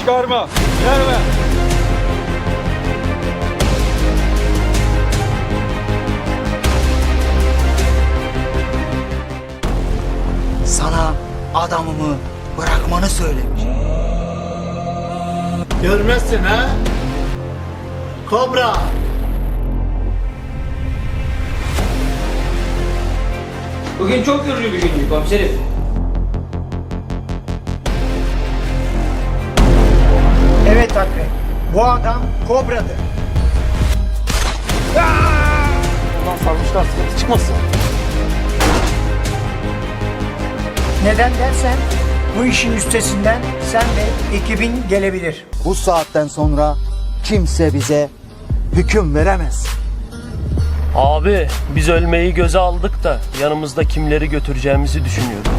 çıkarma. Verme. Sana adamımı bırakmanı söylemiş. Görmezsin ha? Kobra. Bugün çok yorucu bir gündü komiserim. Bu adam kobradır. Ulan sarmışlar sıkıntı çıkmasın. Neden dersen bu işin üstesinden sen ve ekibin gelebilir. Bu saatten sonra kimse bize hüküm veremez. Abi biz ölmeyi göze aldık da yanımızda kimleri götüreceğimizi düşünüyorum.